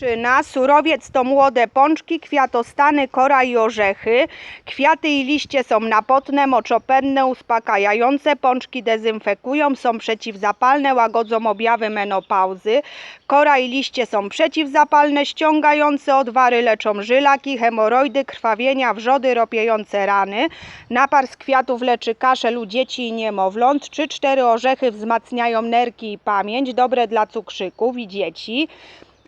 Czyna, surowiec to młode pączki, kwiatostany, kora i orzechy. Kwiaty i liście są napotne, moczopędne, uspokajające. Pączki dezynfekują, są przeciwzapalne, łagodzą objawy menopauzy. Kora i liście są przeciwzapalne, ściągające odwary, leczą żylaki, hemoroidy, krwawienia, wrzody, ropiejące rany. Napar z kwiatów leczy kaszel u dzieci i niemowląt. 3-4 orzechy wzmacniają nerki i pamięć, dobre dla cukrzyków i dzieci.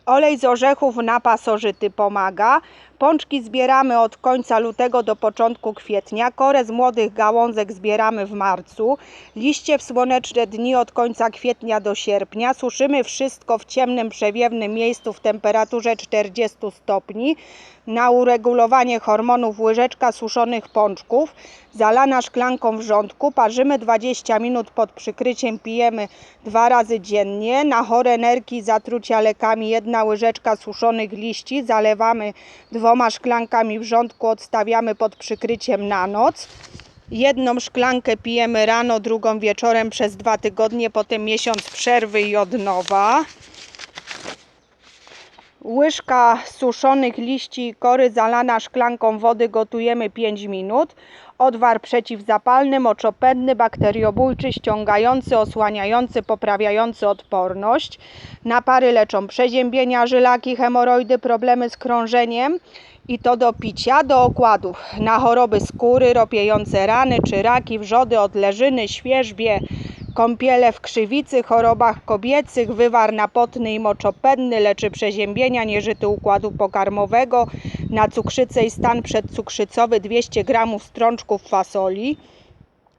Olej z orzechów na pasożyty pomaga. Pączki zbieramy od końca lutego do początku kwietnia. Korę z młodych gałązek zbieramy w marcu. Liście w słoneczne dni od końca kwietnia do sierpnia. Suszymy wszystko w ciemnym, przewiewnym miejscu w temperaturze 40 stopni. Na uregulowanie hormonów łyżeczka suszonych pączków. Zalana szklanką wrzątku. Parzymy 20 minut pod przykryciem. Pijemy dwa razy dziennie. Na chore nerki zatrucia lekami jedna łyżeczka suszonych liści. Zalewamy dwoma szklankami wrzątku. Odstawiamy pod przykryciem na noc. Jedną szklankę pijemy rano, drugą wieczorem przez dwa tygodnie, potem miesiąc przerwy i od nowa. Łyżka suszonych liści kory zalana szklanką wody gotujemy 5 minut. Odwar przeciwzapalny, moczopędny, bakteriobójczy, ściągający, osłaniający, poprawiający odporność. Napary leczą przeziębienia, żylaki, hemoroidy, problemy z krążeniem i to do picia, do okładów na choroby skóry, ropiejące rany czy raki, wrzody, odleżyny, świerzbie, kąpiele w krzywicy, chorobach kobiecych, wywar napotny i moczopędny, leczy przeziębienia, nieżyty układu pokarmowego, na cukrzycę i stan przedcukrzycowy 200 g strączków fasoli.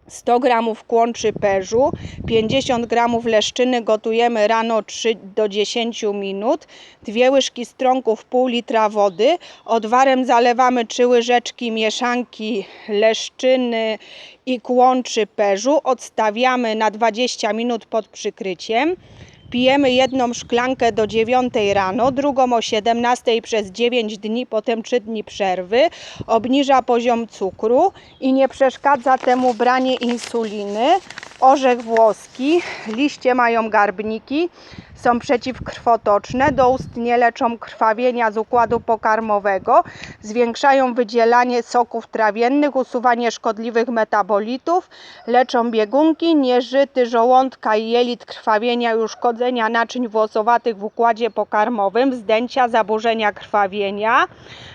100 g kłączy perzu, 50 g leszczyny gotujemy rano 3 do 10 minut, dwie łyżki strąków, pół litra wody, odwarem zalewamy 3 łyżeczki mieszanki leszczyny i kłączy perzu, odstawiamy na 20 minut pod przykryciem. Pijemy jedną szklankę do 9 rano, drugą o 17 przez 9 dni, potem 3 dni przerwy. Obniża poziom cukru i nie przeszkadza temu branie insuliny. Orzech włoski, liście mają garbniki, są przeciwkrwotoczne, doustnie leczą krwawienia z układu pokarmowego, zwiększają wydzielanie soków trawiennych, usuwanie szkodliwych metabolitów, leczą biegunki, nieżyty żołądka i jelit, krwawienia i uszkodzenia naczyń włosowatych w układzie pokarmowym, zdęcia, zaburzenia krwawienia,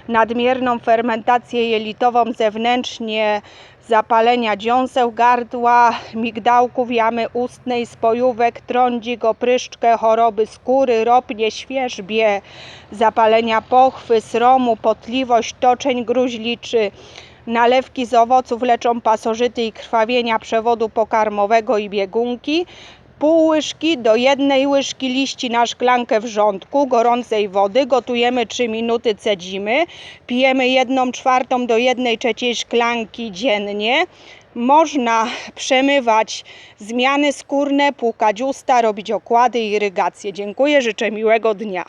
nadmierną fermentację jelitową zewnętrznie zapalenia dziąseł, gardła, migdałków, jamy ustnej, spojówek, trądzik, opryszczkę, choroby skóry, ropnie, świerzbie, zapalenia pochwy, sromu, potliwość, toczeń gruźliczy. Nalewki z owoców leczą pasożyty i krwawienia przewodu pokarmowego i biegunki. Pół łyżki do jednej łyżki liści na szklankę wrzątku gorącej wody. Gotujemy 3 minuty, cedzimy. Pijemy 1 czwartą do 1 trzeciej szklanki dziennie. Można przemywać zmiany skórne, płukać usta, robić okłady i irygację. Dziękuję, życzę miłego dnia.